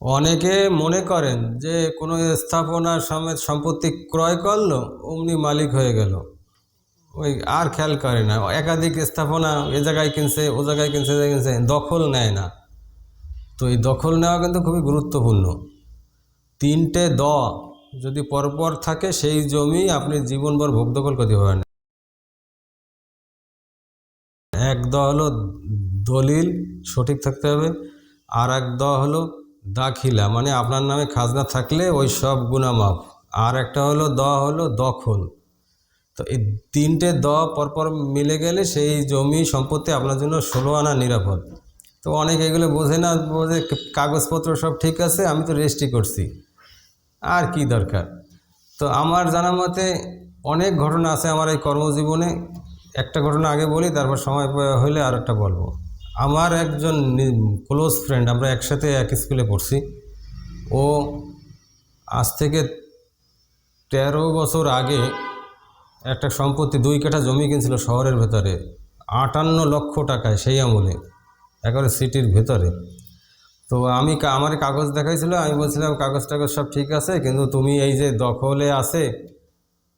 অনেকে মনে করেন যে কোনো স্থাপনা সমেত সম্পত্তি ক্রয় করল, অমনি মালিক হয়ে গেল। ওই আর খেয়াল করে না। একাধিক স্থাপনা এ জায়গায় কিনছে, ও জায়গায় কিনছে কিনছে, দখল নেয় না। তো এই দখল নেওয়া কিন্তু খুবই গুরুত্বপূর্ণ। তিনটে দ যদি পরপর থাকে, সেই জমি আপনি জীবনভর ভোগ দখল করতে পারেন এক দ হলো দলিল, সঠিক থাকতে হবে। আর এক দ হলো দাখিলা মানে আপনার নামে খাজনা থাকলে ওই সব গুণামাপ আর একটা হলো দ হলো দখল। তো এই তিনটে দ পরপর মিলে গেলে সেই জমি সম্পত্তি আপনার জন্য ষোলো আনা নিরাপদ। তো অনেক এগুলো বোঝে না, বোঝে কাগজপত্র সব ঠিক আছে, আমি তো রেজিস্ট্রি করছি। আর কি দরকার? তো আমার জানা মতে অনেক ঘটনা আছে আমার এই কর্মজীবনে। একটা ঘটনা আগে বলি, তারপর সময় হলে আর একটা বলব। আমার একজন ক্লোজ ফ্রেন্ড আমরা একসাথে এক স্কুলে পড়ছি। ও আজ থেকে তেরো বছর আগে একটা সম্পত্তি দুই কাঠা জমি কিনছিল শহরের ভেতরে, আটান্ন লক্ষ টাকায় সেই আমলে, একেবারে সিটির ভেতরে। তো আমি আমার কাগজ দেখাইছিল, আমি বলছিলাম কাগজ টাগজ সব ঠিক আছে, কিন্তু তুমি এই যে দখলে আছে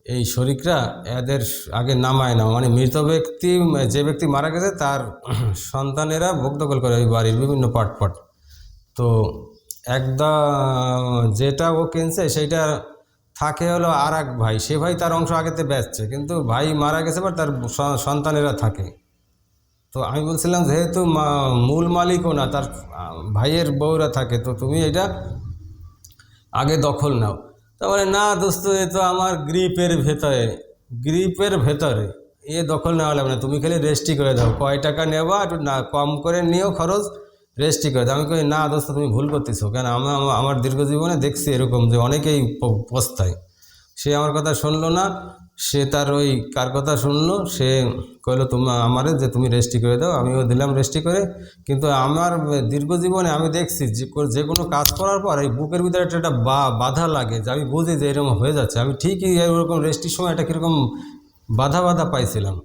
এই শরিকরা এদের আগে নামায় না। মানে মৃত ব্যক্তি, যে ব্যক্তি মারা গেছে, তার সন্তানেরা ভোগ দখল করে ওই বাড়ির বিভিন্ন পাট পাট। তো একদা যেটা ও কিনছে, সেইটা থাকে হলো আর এক ভাই। সে ভাই তার অংশ আগেতে বেচছে, কিন্তু ভাই মারা গেছে বা তার সন্তানেরা থাকে। তো আমি বলছিলাম, যেহেতু মূল মালিকও না, তার ভাইয়ের বউরা থাকে, তো তুমি এটা আগে দখল নাও। তারপরে না দোস্ত, এ তো আমার গ্রিপের ভেতরে। গ্রিপের ভেতরে। এ দখল নেওয়া লাগবে না। তুমি খালি রেস্টি করে দাও। কয় টাকা নেবা একটু না, কম করে নিও খরচ রেস্টি করে দাও। আমি কই, না দোস্ত, তুমি ভুল করতেছো। কেন? আমি আমার দীর্ঘ জীবনে দেখছি এরকম যে অনেকেই পস্তায়। সে আমার কথা শুনলো না, সে তার ওই কার কথা শুনলো, সে কইলো, তুমি আমারে যে তুমি রেজিস্ট্রি করে দাও, আমিও দিলাম রেজিস্ট্রি করে। কিন্তু আমার দীর্ঘ জীবনে আমি দেখছি যে যে কোনো কাজ করার পর এই বুকের ভিতরে একটা একটা বা- বাধা লাগে যে আমি বুঝি যে এরকম হয়ে যাচ্ছে। আমি ঠিকই এরকম রেজিস্ট্রির সময় একটা কীরকম বাধা বাধা পাইছিলাম।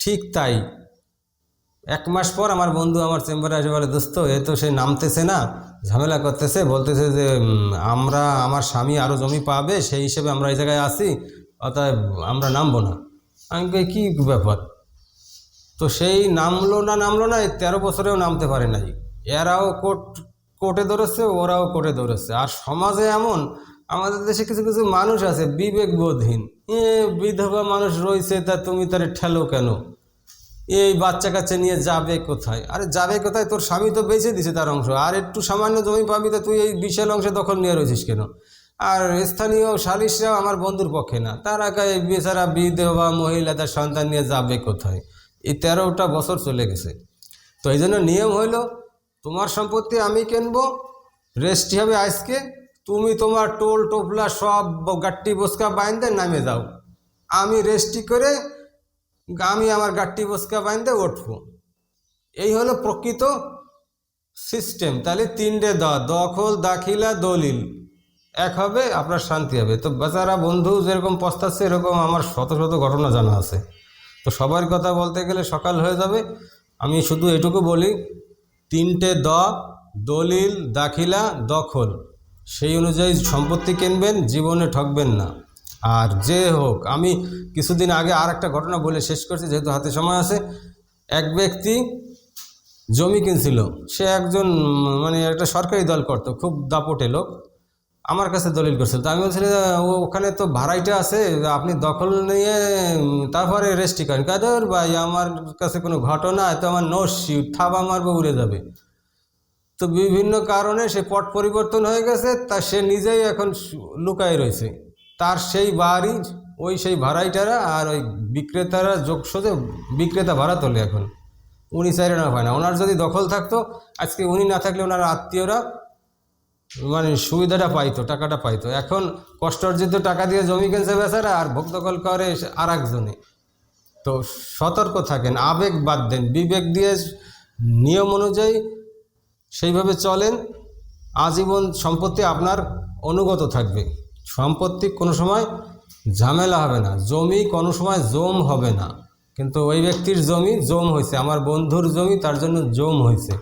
ঠিক তাই এক মাস পর আমার বন্ধু আমার চেম্বারে এসে বলে, দোস্ত, এ তো সে নামতেছে না, ঝামেলা করতেছে, বলতেছে যে আমরা, আমার স্বামী আরও জমি পাবে, সেই হিসেবে আমরা এই জায়গায় আসি অতএব আমরা নামবো না। আমি কী ব্যাপার? তো সেই নামলো না নামলো না তেরো বছরেও নামতে পারে নাই। এরাও কোর্ট কোর্টে ধরেছে, ওরাও কোর্টে ধরেছে। আর সমাজে এমন, আমাদের দেশে কিছু কিছু মানুষ আছে বিবেকবোধহীন। এ বিধবা মানুষ রয়েছে, তা তুমি তারে ঠেলো কেন? এই বাচ্চা কাচ্চা নিয়ে যাবে কোথায়? আরে যাবে কোথায়? তোর স্বামী তো বেঁচে দিছে তার অংশ। আর একটু সামান্য জমি পাবি তো তুই এই বিশাল অংশে দখল নিয়ে রয়েছিস কেন? আর স্থানীয় সালিশরাও আমার বন্ধুর পক্ষে না। তার আগে বেচারা বিধবা মহিলা তার সন্তান নিয়ে যাবে কোথায়? এই তেরোটা বছর চলে গেছে। তো এই জন্য নিয়ম হইল, তোমার সম্পত্তি আমি কিনবো রেস্টি হবে আজকে, তুমি তোমার টোল টোপলা সব গাট্টি বসকা বাইন্দে নামে যাও আমি রেস্টি করে আমি আমার গাট্টি বসকা বাইন্দে উঠবো এই হলো প্রকৃত সিস্টেম তাহলে তিনটে দ, দখল, দাখিলা, দলিল। এক হবে আপনার শান্তি হবে। তো বেচারা বন্ধু যেরকম পস্তাচ্ছে, এরকম আমার শত শত ঘটনা জানা আছে। তো সবার কথা বলতে গেলে সকাল হয়ে যাবে। আমি শুধু এটুকু বলি, তিনটে দ, দলিল, দাখিলা, দখল। সেই অনুযায়ী সম্পত্তি কিনবেন, জীবনে ঠকবেন না। আর যে হোক, আমি কিছুদিন আগে আর একটা ঘটনা বলে শেষ করছি, যেহেতু হাতে সময় আছে। এক ব্যক্তি জমি কিনছিল। সে একজন মানে একটা সরকারি দল করতো, খুব দাপটে লোক। আমার কাছে দলিল করছিল। তো আমি বলছিলাম, ও ওখানে তো ভাড়াইটা আছে, আপনি দখল নিয়ে, তারপরে রেস্টি করেন। কাদের ভাই, আমার কাছে কোনো ঘটনা তো আমার নস্যি থাবা মারবে, উড়ে যাবে। তো বিভিন্ন কারণে সে পট পরিবর্তন হয়ে গেছে, তা সে নিজেই এখন লুকায় রয়েছে। তার সেই বাড়ি ওই সেই ভাড়াইটারা আর ওই বিক্রেতারা যোগসোজে বিক্রেতা ভাড়া তোলে এখন। উনি চাইলে না হয় না। ওনার যদি দখল থাকতো, আজকে উনি না থাকলে ওনার আত্মীয়রা মানে সুবিধাটা পাইতো, টাকাটা পাইতো। এখন কষ্ট অর্জিত টাকা দিয়ে জমি কিনছে বেচারা আর ভোগ দখল করে আর একজনে তো সতর্ক থাকেন, আবেগ বাদ দেন, বিবেক দিয়ে নিয়ম অনুযায়ী সেইভাবে চলেন। আজীবন সম্পত্তি আপনার অনুগত থাকবে। সম্পত্তি কোনো সময় ঝামেলা হবে না, জমি কোনো সময় জম হবে না। কিন্তু ওই ব্যক্তির জমি জম হয়েছে, আমার বন্ধুর জমি তার জন্য জম হয়েছে।